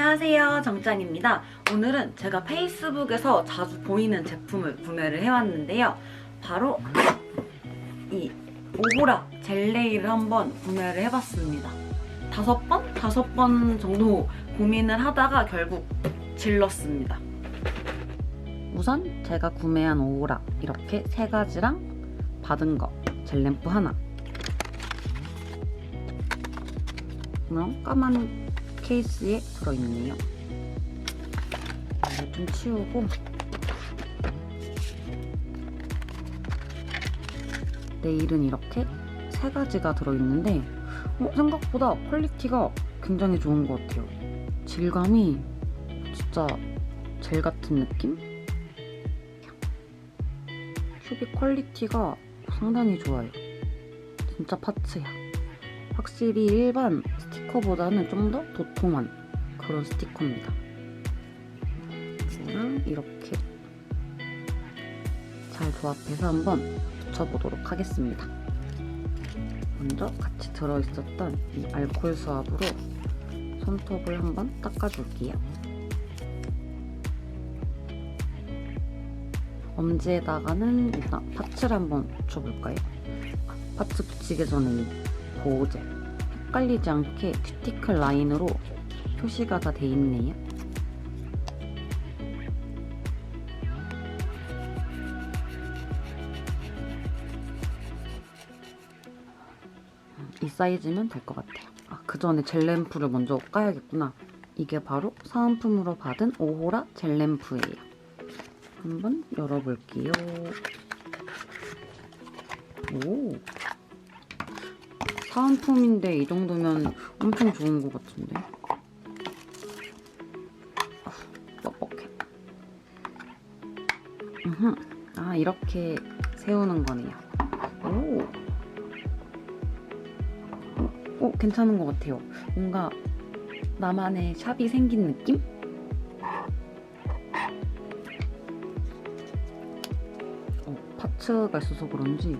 안녕하세요. 정짱입니다. 오늘은 제가 페이스북에서 자주 보이는 제품을 구매를 해왔는데요. 바로 이 오보라 젤레이를 한번 구매를 해봤습니다. 다섯 번? 다섯 번 정도 고민을 하다가 결국 질렀습니다. 우선 제가 구매한 오보라 이렇게 세 가지랑 받은 거 젤램프 하나. 그럼 까만 케이스에 들어있네요. 좀 치우고 네일은 이렇게 세 가지가 들어있는데 어, 생각보다 퀄리티가 굉장히 좋은 것 같아요. 질감이 진짜 젤 같은 느낌? 큐빅 퀄리티가 상당히 좋아요. 진짜 파츠야. 확실히 일반 스티커보다는 좀 더 도톰한 그런 스티커입니다. 이거랑 이렇게 잘 조합해서 한번 붙여보도록 하겠습니다. 먼저 같이 들어있었던 이 알콜 수압으로 손톱을 한번 닦아줄게요. 엄지에다가는 일단 파츠를 한번 붙여볼까요? 아, 파츠 붙이기 전에 이 보호젤 헷갈리지 않게 큐티클 라인으로 표시가 다 돼 있네요. 이 사이즈면 될 것 같아요. 아, 그 전에 젤램프를 먼저 까야겠구나. 이게 바로 사은품으로 받은 오호라 젤램프예요. 한번 열어볼게요. 오, 사은품인데 이 정도면 엄청 좋은 것 같은데. 아, 뻑뻑해. 음흠. 아, 이렇게 세우는 거네요. 오. 오, 오, 괜찮은 것 같아요. 뭔가 나만의 샵이 생긴 느낌? 어, 파츠가 있어서 그런지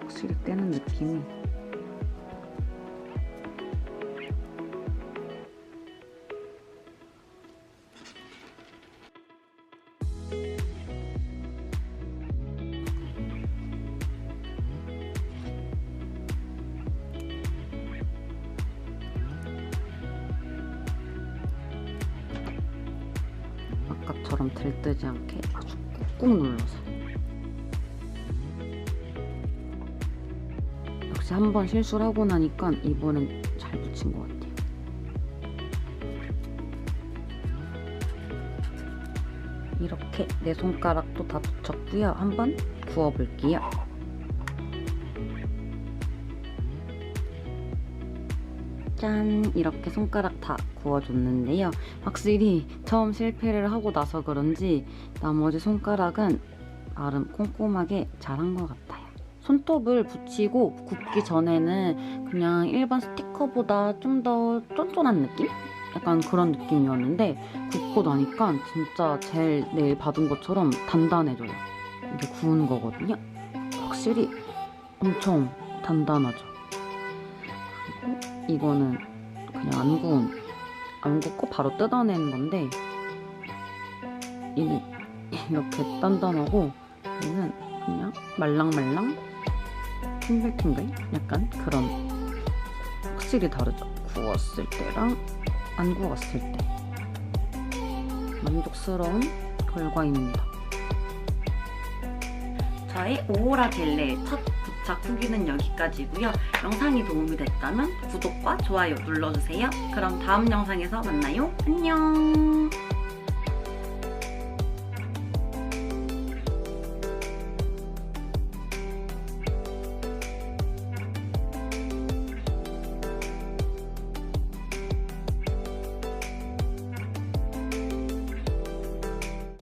확실히 떼는 느낌이 아까처럼 들뜨지 않게 아주 꾹꾹 눌러서. 역시 한 번 실수를 하고 나니까 이번엔 잘 붙인 것 같아요. 이렇게 내 손가락도 다 붙였고요. 한번 구워볼게요 짠 이렇게 손가락 다 구워줬는데요. 확실히 처음 실패를 하고 나서 그런지 나머지 손가락은 나름 꼼꼼하게 잘한 것 같아요. 손톱을 붙이고 굽기 전에는 그냥 일반 스티커보다 좀 더 쫀쫀한 느낌? 약간 그런 느낌이었는데 굽고 나니까 진짜 젤 네일 받은 것처럼 단단해져요. 이게 구운 거거든요. 확실히 엄청 단단하죠 이거는 그냥 안 구운 안 굽고 바로 뜯어내는 건데 얘는 이렇게 단단하고 얘는 그냥 말랑말랑 탱글탱글? 약간 그런 확실히 다르죠? 구웠을 때랑 안 구웠을 때. 만족스러운 결과입니다. 저의 오호라 젤레 첫 부착 후기는 여기까지고요. 영상이 도움이 됐다면 구독과 좋아요 눌러주세요. 그럼 다음 영상에서 만나요. 안녕